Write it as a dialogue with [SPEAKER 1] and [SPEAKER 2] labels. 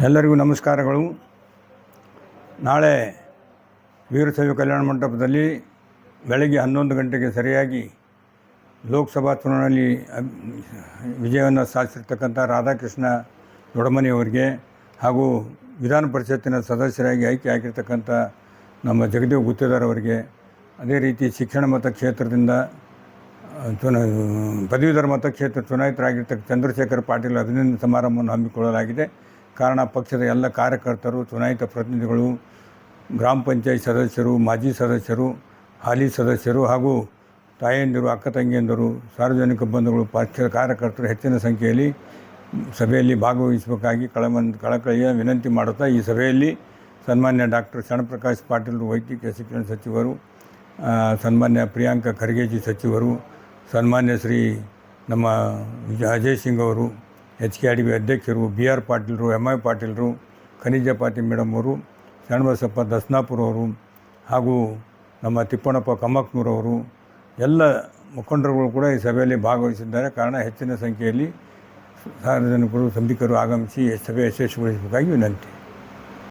[SPEAKER 1] ಎಲ್ಲರಿಗೂ ನಮಸ್ಕಾರಗಳು. ನಾಳೆ ವೀರಶೈವ ಕಲ್ಯಾಣ ಮಂಟಪದಲ್ಲಿ ಬೆಳಗ್ಗೆ ಹನ್ನೊಂದು ಗಂಟೆಗೆ ಸರಿಯಾಗಿ ಲೋಕಸಭಾ ಚುನಾವಣೆಯಲ್ಲಿ ವಿಜಯವನ್ನು ಸಾಧಿಸಿರ್ತಕ್ಕಂಥ ರಾಧಾಕೃಷ್ಣ ದೊಡಮನಿಯವರಿಗೆ ಹಾಗೂ ವಿಧಾನ ಪರಿಷತ್ತಿನ ಸದಸ್ಯರಾಗಿ ಆಯ್ಕೆ ಆಗಿರ್ತಕ್ಕಂಥ ನಮ್ಮ ಜಗದೇವ್ ಗುತ್ತೇದಾರ್ ಅವರಿಗೆ, ಅದೇ ರೀತಿ ಶಿಕ್ಷಣ ಮತ ಕ್ಷೇತ್ರದಿಂದ ಚುನಾ, ಪದವೀಧರ ಮತಕ್ಷೇತ್ರ ಚುನಾಯಿತರಾಗಿರ್ತಕ್ಕ ಚಂದ್ರಶೇಖರ್ ಪಾಟೀಲ್ ಅಭಿನಂದನೆ ಸಮಾರಂಭವನ್ನು ಹಮ್ಮಿಕೊಳ್ಳಲಾಗಿದೆ. ಕಾರಣ ಪಕ್ಷದ ಎಲ್ಲ ಕಾರ್ಯಕರ್ತರು, ಚುನಾಯಿತ ಪ್ರತಿನಿಧಿಗಳು, ಗ್ರಾಮ ಪಂಚಾಯತ್ ಸದಸ್ಯರು, ಮಾಜಿ ಸದಸ್ಯರು, ಹಾಲಿ ಸದಸ್ಯರು ಹಾಗೂ ತಾಯಂದಿರು, ಅಕ್ಕ ತಂಗಿಯಂದರು, ಸಾರ್ವಜನಿಕ ಬಂಧುಗಳು, ಪಕ್ಷದ ಕಾರ್ಯಕರ್ತರು ಹೆಚ್ಚಿನ ಸಂಖ್ಯೆಯಲ್ಲಿ ಸಭೆಯಲ್ಲಿ ಭಾಗವಹಿಸಬೇಕಾಗಿ ಕಳಮನ್, ಕಳಕಳಿಯ ವಿನಂತಿ ಮಾಡುತ್ತಾ ಈ ಸಭೆಯಲ್ಲಿ ಸನ್ಮಾನ್ಯ ಡಾಕ್ಟರ್ ಶರಣಪ್ರಕಾಶ್ ಪಾಟೀಲ್ ವೈದ್ಯಕೀಯ ಶಿಕ್ಷಣ ಸಚಿವರು ಸನ್ಮಾನ್ಯ ಪ್ರಿಯಾಂಕ ಖರ್ಗೆಜಿ ಸಚಿವರು, ಸನ್ಮಾನ್ಯ ಶ್ರೀ ನಮ್ಮ ಅಜಯ್ ಸಿಂಗ್ ಅವರು H K R D B ಅಧ್ಯಕ್ಷರು, ಬಿ ಆರ್ ಪಾಟೀಲರು ಎಂ ಐ ಪಾಟೀಲರು, ಖನಿಜ ಪಾಟೀಲ್ ಮೇಡಮ್ ಅವರು ಶರಣಬಸಪ್ಪ ದಸ್ನಾಪುರ್ ಅವರು ಹಾಗೂ ನಮ್ಮ ತಿಪ್ಪಣ್ಣಪ್ಪ ಕಮ್ಮಕ್ನೂರವರು ಎಲ್ಲ ಮುಖಂಡರುಗಳು ಕೂಡ ಈ ಸಭೆಯಲ್ಲಿ ಭಾಗವಹಿಸಿದ್ದಾರೆ. ಕಾರಣ ಹೆಚ್ಚಿನ ಸಂಖ್ಯೆಯಲ್ಲಿ ಸಾರ್ವಜನಿಕರು ಸಂಬಿಕರು ಆಗಮಿಸಿ ಸಭೆ ಯಶಸ್ವಿಗೊಳಿಸಬೇಕಾಗಿ ವಿನಂತಿ.